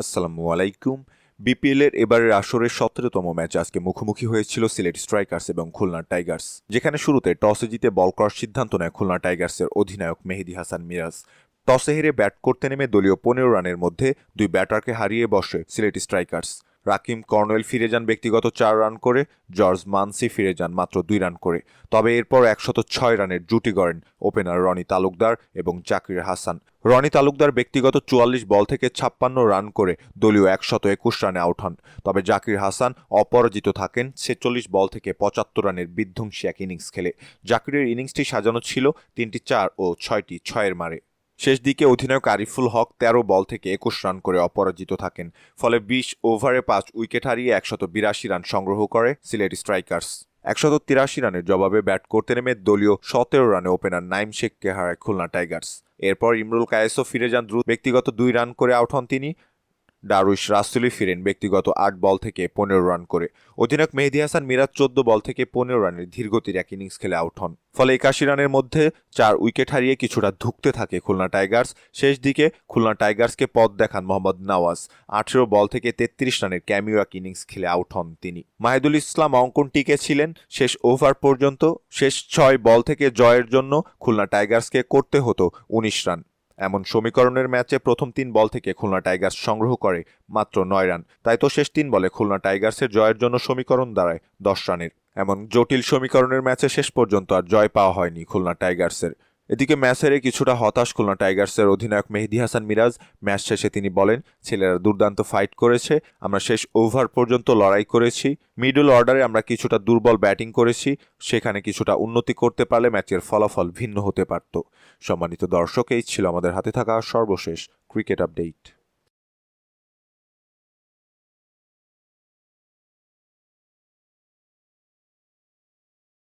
আসসালামু আলাইকুম। বিপিএলের এবারের আসরের সতেরোতম ম্যাচ আজকে মুখোমুখি হয়েছিল সিলেট স্ট্রাইকার্স এবং খুলনা টাইগার্স। যেখানে শুরুতে টসে জিতে বল করার সিদ্ধান্ত নেয় খুলনা টাইগার্সের অধিনায়ক মেহেদি হাসান মিরাজ। টসে হেরে ব্যাট করতে নেমে দলীয় পনেরো রানের মধ্যে দুই ব্যাটারকে হারিয়ে বসে সিলেট স্ট্রাইকার্স। রাকিম কর্নওয়েল ফিরে যান ব্যক্তিগত চার রান করে, জর্জ মানসি ফিরে যান মাত্র দুই রান করে। তবে এরপর একশত ছয় রানের জুটি গড়েন ওপেনার রনি তালুকদার এবং জাকির হাসান। রনি তালুকদার ব্যক্তিগত চুয়াল্লিশ বল থেকে ছাপ্পান্ন রান করে দলীয় একশত একুশ রানে আউট হন। তবে জাকির হাসান অপরাজিত থাকেন ছেচল্লিশ বল থেকে পঁচাত্তর রানের বিধ্বংসী এক ইনিংস খেলে। জাকিরের ইনিংসটি সাজানো ছিল তিনটি চার ও ছয়টি ছয়ের মারে। শেষ দিকে অধিনায়ক আরিফুল হক তেরো বল থেকে একুশ রান করে অপরাজিত থাকেন, ফলে বিশ ওভারে পাঁচ উইকেট হারিয়ে একশত বিরাশি রান সংগ্রহ করে সিলেট স্ট্রাইকার্স। একশত তিরাশি রানের জবাবে ব্যাট করতে নেমে দলীয় সতেরো রানে ওপেনার নাইম শেখকে হারায় খুলনা টাইগার্স। এরপর ইমরুল কায়েসও ফিরে যান দ্রুত, ব্যক্তিগত দুই রান করে আউট হন তিনি ডারুইশ রাসুলি ফিরেন ব্যক্তিগত আট বল থেকে পনেরো রান করে। অধিনায়ক মেহেদি হাসান মিরাজ চোদ্দ বল থেকে পনেরো রানের ধীরগতির এক ইনিংস খেলে আউট হন। ফলে একাশি রানের মধ্যে চার উইকেট হারিয়ে কিছুটা ধুঁকতে থাকে খুলনা টাইগার্স। শেষ দিকে খুলনা টাইগার্সকে পথ দেখান মোহাম্মদ নওয়াজ। আঠেরো বল থেকে তেত্রিশ রানের ক্যামিও এক ইনিংস খেলে আউট হন তিনি। মাহিদুল ইসলাম অঙ্কন টিকে ছিলেন। শেষ ওভার পর্যন্ত শেষ ছয় বল থেকে জয়ের জন্য খুলনা টাইগার্সকে করতে হতো উনিশ রান। এমন সমীকরণের ম্যাচে প্রথম তিন বল থেকে খুলনা টাইগার্স সংগ্রহ করে মাত্র নয় রান। তাই তো শেষ তিন বলে খুলনা টাইগার্সের জয়ের জন্য সমীকরণ দাঁড়ায় দশ রানের। এমন জটিল সমীকরণের ম্যাচে শেষ পর্যন্ত আর জয় পাওয়া হয়নি খুলনা টাইগার্সের। এদিকে ম্যাচ কিছুটা হতাশ খুলনা টাইগার্সের অধিনায়ক মেহেদি হাসান মিরাজ, ম্যাচ শেষে তিনি বলেন, ছেলেরা দুর্দান্ত ফাইট করেছে, আমরা শেষ ওভার পর্যন্ত লড়াই করেছি মিডল অর্ডারে আমরা কিছুটা দুর্বল ব্যাটিং করেছি, সেখানে কিছুটা উন্নতি করতে পারলে ম্যাচের ফলাফল ভিন্ন হতে পারত। সম্মানিত দর্শক, এই ছিল আমাদের হাতে থাকা সর্বশেষ ক্রিকেট আপডেট